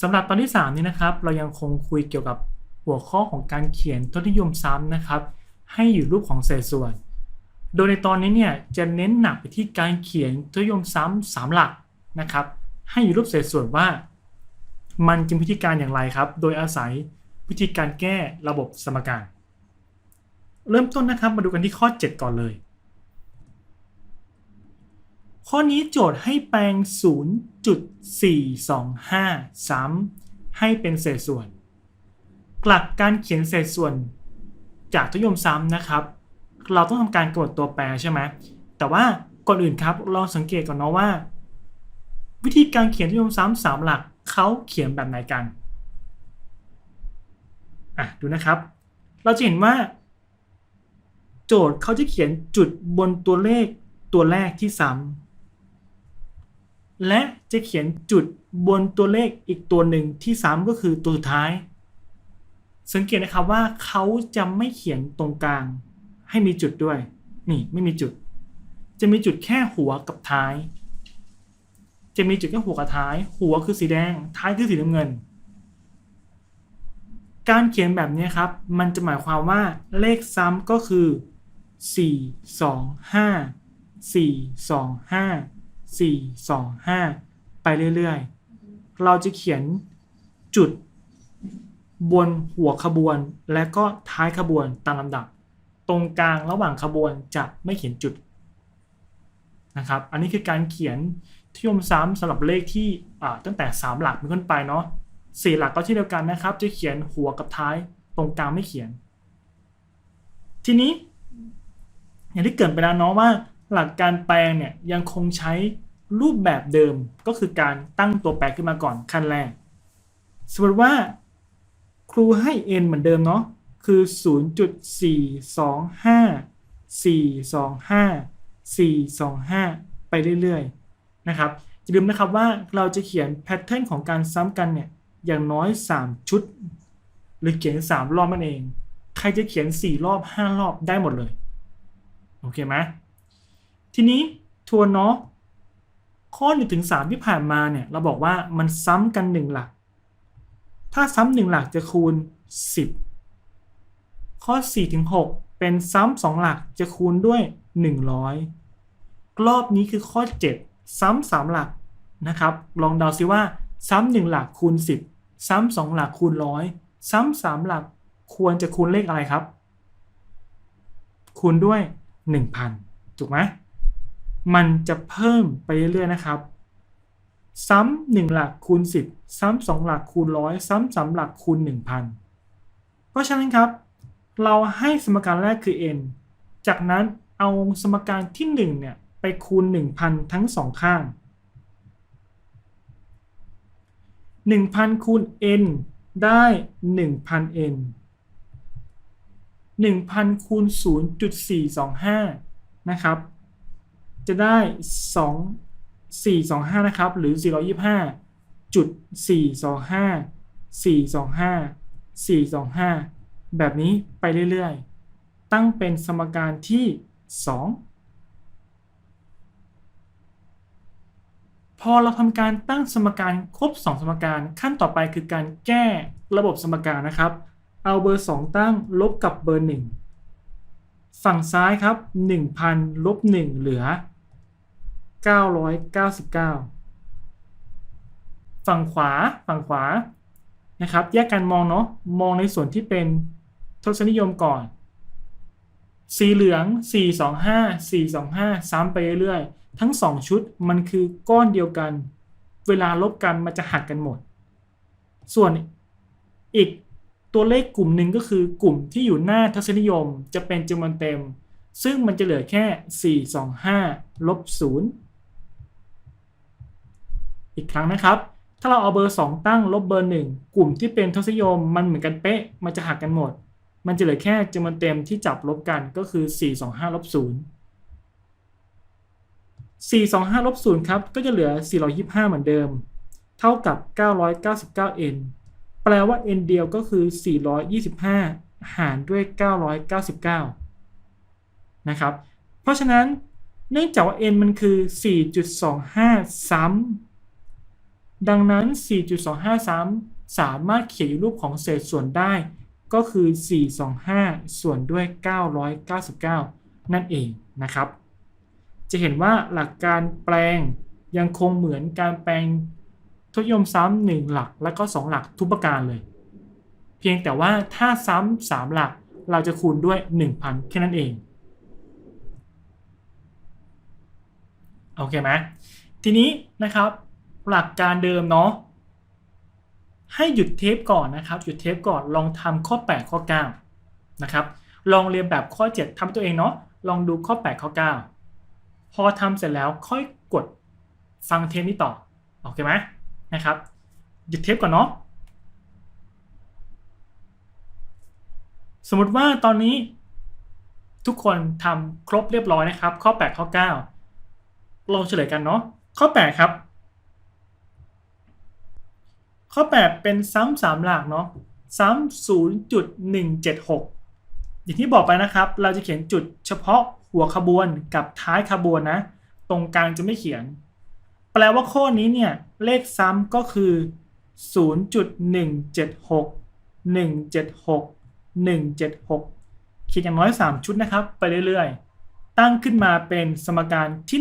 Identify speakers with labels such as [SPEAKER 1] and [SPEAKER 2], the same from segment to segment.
[SPEAKER 1] สำหรับตอนที่ 3 นี้นะครับ เรายังคงคุยเกี่ยวกับหัวข้อของการเขียนทศนิยมซ้ำนะครับ ให้อยู่รูปของเศษส่วน โดยในตอนนี้เนี่ยจะเน้นหนักไปที่การเขียนทศนิยมซ้ำสามหลักนะครับ ให้อยู่รูปเศษส่วนว่า มันจะมีวิธีการอย่างไรครับ โดยอาศัยวิธีการแก้ระบบสมการ เริ่มต้นนะครับมาดูกันที่ข้อ 7 ก่อนเลย ข้อนี้โจทย์ให้แปลง 0.425 ซ้ำให้เป็นเศษส่วน หลักการเขียนเศษส่วน จากทศนิยมซ้ำนะครับ เราต้องทำการกำหนดตัวแปรใช่ไหมแต่ว่าก่อนอื่นครับลองสังเกตก่อนเนาะว่า วิธีการเขียนทศนิยมซ้ำสามหลักเขาเขียนแบบไหนกันอะดูนะครับ เราจะเห็นว่า โจทย์เขาจะเขียนจุดบนตัวเลขตัวแรกที่ซ้ำ และจะเขียนจุดบนตัวเลขอีกตัวหนึ่งที่ซ้ำก็คือตัวสุดท้าย สังเกตนะครับว่าเขาจะไม่เขียนตรงกลาง ให้มีจุดด้วย นี่ไม่มีจุด จะมีจุดแค่หัวกับท้าย จะมีจุดแค่หัวกับท้าย หัวคือสีแดง ท้ายคือสีน้ำเงิน การเขียนแบบนี้ครับ มันจะหมายความว่าเลขซ้ำก็คือ 4 2 5 4 2 5 4 2 5 ไปเรื่อยๆ เราจะเขียนจุดบนหัวขบวนและก็ท้ายขบวนตามลำดับ ตรงกลางระหว่างขบวนจะไม่เขียนจุดนะครับ อันนี้คือการเขียนที่ยมซ้ำสำหรับเลขที่ตั้งแต่ 3 หลักเป็นต้นไปเนาะสี่หลักก็เช่นเดียวกันนะครับ จะเขียนหัวกับท้ายตรงกลางไม่เขียน ทีนี้ อย่างที่เกิดไปแล้วเนาะว่า หลักการแปลงเนี่ยยังคงใช้รูปแบบเดิมก็คือการตั้งตัวแปรขึ้นมาก่อนขั้นแรก สมมติว่าครูให้ n เหมือนเดิมเนาะคือ 0.425 425 425 ไปเรื่อยๆนะครับอย่าลืมนะครับว่าเราจะเขียนแพทเทิร์นของการซ้ำกันเนี่ยอย่างน้อย 3 ชุด หรือเขียน 3 รอบมันเอง ใครจะเขียน 4 รอบ 5 รอบได้หมดเลย โอเคไหม ทีนี้ทวนเนาะข้อ1ถึง3ที่ผ่านมาเนี่ยเราบอกว่ามันซ้ำกัน1หลัก ถ้าซ้ำหนึ่งหลักจะคูณ 10 ข้อ4ถึง6เป็นซ้ำสองหลักจะคูณด้วย 100 รอบนี้คือข้อ 7 ซ้ำสามหลักนะครับ ลองเดาซิว่าซ้ำหนึ่งหลักคูณ 10 ซ้ำสองหลักคูณร้อยซ้ำสามหลักควรจะคูณเลขอะไรครับ คูณด้วย 1,000 ถูกไหม มันจะเพิ่มไปเรื่อยๆนะครับ ซ้ำหนึ่งหลักคูณ 10 ซ้ำสองหลักคูณร้อยซ้ำสามหลักคูณ 1,000 เพราะฉะนั้นครับ เราให้สมการแรกคือ n จากนั้นเอาสมการที่1เนี่ยไปคูณ 1,000 ทั้งสองข้าง 1,000 คูณ n ได้ 1,000 n 1,000คูณ0.425 นะครับ จะได้ 2 425 นะครับ หรือ 425จุด425 425 425 แบบนี้ไปเรื่อยๆ ตั้งเป็นสมการที่ 2 พอเราทำการตั้งสมการครบ 2 สมการขั้นต่อไปคือการแก้ระบบสมการนะครับ เอาเบอร์ 2 ตั้งลบกับเบอร์ 1 ฝั่งซ้ายครับ 1,000ลบ1เหลือ 999 ฝั่งขวาฝั่งขวานะครับ แยกกันมองเนาะมองในส่วนที่เป็นทศนิยมก่อน สีเหลือง 425 425 ซ้ำไปเรื่อยๆ ทั้ง 2 ชุดมันคือก้อนเดียวกัน เวลาลบกันมันจะหักกันหมด ส่วนอีกตัวเลขกลุ่มหนึ่งก็คือกลุ่มที่อยู่หน้าทศนิยมจะเป็นจำนวนเต็ม ซึ่งมันจะเหลือแค่ 425 ลบ 0 อีกครั้งนะครับ ถ้าเราเอาเบอร์ 2 ตั้งลบเบอร์ 1 กลุ่มที่เป็นทศนิยมมันเหมือนกันเป๊ะ มันจะหักกันหมด มันจะเหลือแค่จำนวนเต็มที่จับลบกันก็คือ 425ลบ0 425ลบ0ครับก็จะเหลือ 425 เหมือนเดิม เท่ากับ 999n แปลว่า n เดียวก็คือ 425 หารด้วย 999 นะครับ เพราะฉะนั้นเนื่องจากว่า n มันคือ 4.25 ซ้ำ ดังนั้น 4.253 สามารถเขียนอยู่รูปของเศษส่วนได้ ก็คือ 425 ส่วนด้วย 999 นั่นเองนะครับ จะเห็นว่าหลักการแปลงยังคงเหมือนการแปลงทศนิยมซ้ำหนึ่งหลักและก็ 2 หลักทุกประการเลย เพียงแต่ว่าถ้าซ้ำา3หลักเราจะคูณด้วย 1,000 แค่นั้นเอง โอเคไหมทีนี้นะครับ หลักการเดิมเนาะให้หยุดเทปก่อนนะครับ หยุดเทปก่อนลองทำข้อ 8 ข้อ 9 นะครับ ลองเรียนแบบข้อ 7ทำตัวเองเนาะลองดูข้อ 8 ข้อ 9 พอทำเสร็จแล้วค่อยกดฟังเทปนี้ต่อโอเคไหมนะครับ หยุดเทปก่อนเนาะสมมติว่าตอนนี้ทุกคนทำครบเรียบร้อยนะครับ ข้อ 8 ข้อ 9 ลองเฉลยกันเนาะข้อ 8 ครับ ข้อ 8 เป็นซ้ำสามหลักเนาะซ้ำ0.176 อย่างที่บอกไปนะครับ เราจะเขียนจุดเฉพาะหัวขบวนกับท้ายขบวนนะ ตรงกลางจะไม่เขียน แปลว่าข้อนี้เนี่ย เลขซ้ำก็คือ 0.176 176 176ขีดอย่างน้อย 3 ชุดนะครับ ไปเรื่อยๆ ตั้งขึ้นมาเป็นสมการที่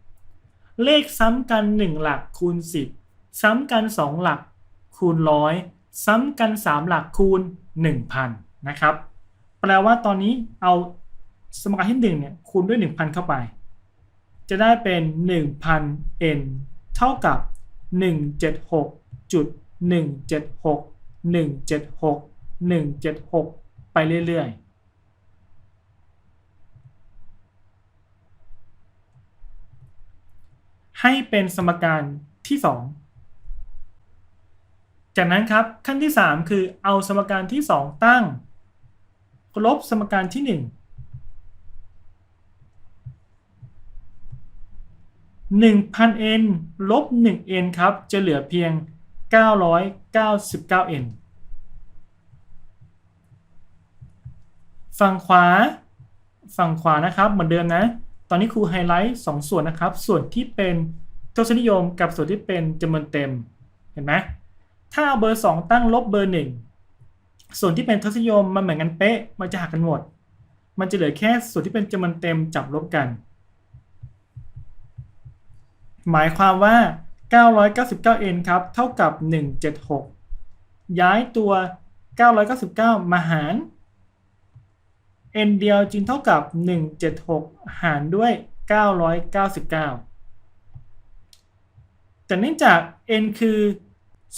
[SPEAKER 1] 1 เลขซ้ำกัน 1 หลักคูณ 10 ซ้ำกัน 2 หลักคูณร้อยซ้ำกัน 3 หลักคูณ 1,000 นะครับ แปลว่าตอนนี้เอาสมการที่1เนี่ยคูณด้วย 1,000 เข้าไป จะได้เป็น 1,000 n เท่ากับ 176.176 176ไปเรื่อยๆให้เป็นสมการที่ 2 จากนั้นครับขั้นที่ 3 คือเอาสมการที่ 2 ตั้ง ลบสมการที่ 1 1,000n ลบ 1n ครับ จะเหลือเพียง 999n ฝั่งขวา ฝั่งขวานะครับ เหมือนเดิมนะ ตอนนี้ครูไฮไลท์2ส่วนนะครับ ส่วนที่เป็นทศนิยมกับส่วนที่เป็นจำนวนเต็ม เห็นไหม ถ้าเอาเบอร์ 2 ตั้งลบเบอร์ 1 ส่วนที่เป็นทศนิยมมันเหมือนกันเป๊ะ มันจะหักกันหมด มันจะเหลือแค่ส่วนที่เป็นจำนวนเต็มจับลบกัน หมายความว่า 999n ครับ เท่ากับ 176 ย้ายตัว 999 มาหาร n เดียวจึงเท่ากับ 176 หารด้วย 999 แต่เนื่องจาก n คือ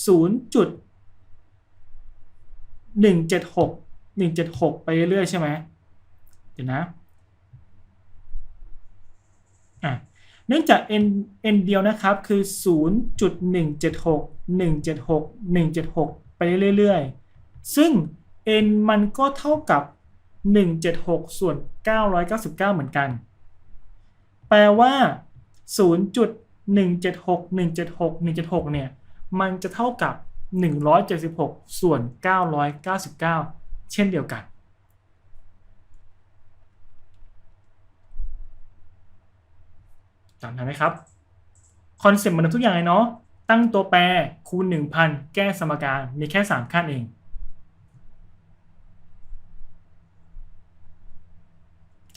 [SPEAKER 1] 0.176 176 ไปเรื่อยใช่ไหมเดี๋ยวนะอะเนื่องจาก n n เดียวนะครับ คือ 0.176 176 176 ไปเรื่อยๆ ซึ่ง n มันก็เท่ากับ 176 ส่วน 999 เหมือนกัน แปลว่า 0.176 176 176 เนี่ย มันจะเท่ากับ 176 ส่วน 999 เช่นเดียวกันจำได้ไหมครับ คอนเซ็ปต์มือนทุกอย่างเลยเนาะ ตั้งตัวแปรคูณ 1,000 แก้สมการ มีแค่ 3 ขั้นเอง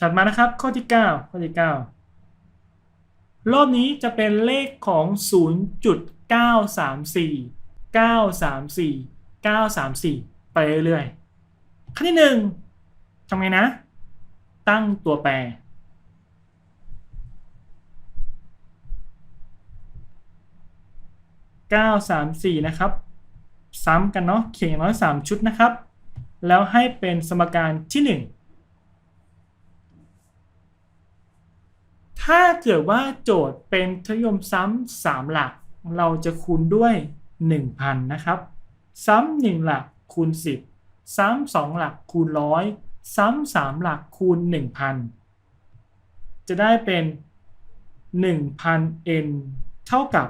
[SPEAKER 1] ถัดมานะครับ ข้อที่ 9 ข้อที่ 9 รอบนี้จะเป็นเลขของ 0.9 934 934 934 ไปเรื่อยๆขั้นที่1ทำไงนะ ตั้งตัวแปร 934 นะครับ ซ้ำกันเนาะเขียนน้อย 3 ชุดนะครับ แล้วให้เป็นสมการที่ 1 ถ้าเกิดว่าโจทย์เป็นทยมซ้ำ3หลัก เราจะคูณด้วย 1,000 นะครับ ซ้ำ1หลักคูณ 10 ซ้ำ2หลักคูณร้อยซ้ำ3หลักคูณ 1,000 จะได้เป็น 1,000n เท่ากับ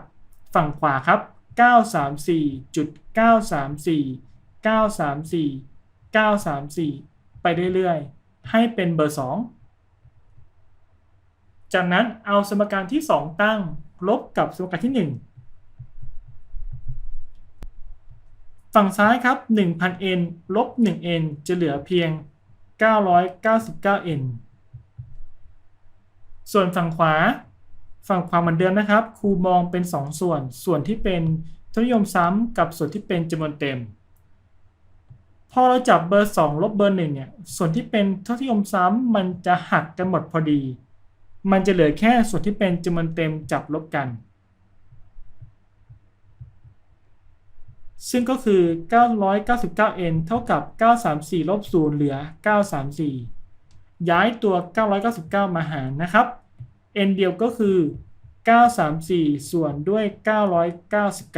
[SPEAKER 1] ฝั่งขวาครับ 934.934 934 934 ไปเรื่อยๆ ให้เป็นเบอร์ 2 จากนั้นเอาสมการที่ 2 ตั้งลบกับสมการที่ ฝั่งซ้ายครับ 1,000n ลบ 1n จะเหลือเพียง 999n ส่วนฝั่งขวา ฝั่งขวาเหมือนเดิมนะครับ ครูมองเป็น 2 ส่วน ส่วนที่เป็นทศนิยมซ้ำกับส่วนที่เป็นจำนวนเต็ม พอเราจับเบอร์ 2 ลบเบอร์ 1 เนี่ย ส่วนที่เป็นทศนิยมซ้ำมันจะหักกันหมดพอดี มันจะเหลือแค่ส่วนที่เป็นจำนวนเต็มจับลบกัน ซึ่งก็คือ 999n เท่ากับ 934ลบ0เหลือ 934 ย้ายตัว 999 มาหารนะครับ n เดียวก็คือ 934 ส่วนด้วย 999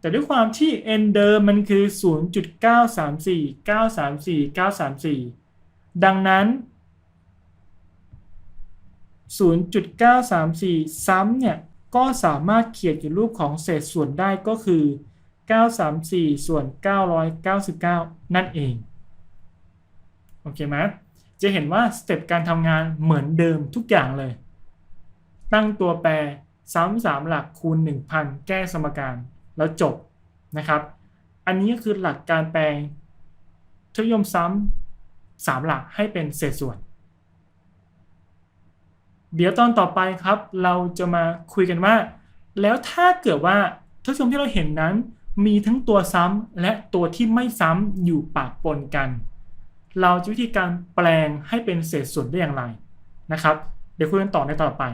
[SPEAKER 1] แต่ด้วยความที่ n เดิมมันคือ 0.934 934 934 ดังนั้น 0.934 ซ้ำเนี่ย ก็สามารถเขียนอยู่รูปของเศษส่วนได้ก็คือ 934 ส่วน 999 นั่นเอง โอเคไหมจะเห็นว่าสเต็ปการทำงานเหมือนเดิมทุกอย่างเลย ตั้งตัวแปรซ้ำสามหลักคูณ 1000 แก้สมการแล้วจบนะครับ อันนี้ก็คือหลักการแปลงทศนิยมซ้ำสามหลักให้เป็นเศษส่วน เดี๋ยวตอนต่อไปครับ เราจะมาคุยกันว่า แล้วถ้าเกิดว่าทศนิยมที่เราเห็นนั้น มีทั้งตัวซ้ำและตัวที่ไม่ซ้ำอยู่ปะปนกัน เราจะวิธีการแปลงให้เป็นเศษส่วนได้อย่างไรนะครับ เดี๋ยวคุยกันต่อในตอนต่อไป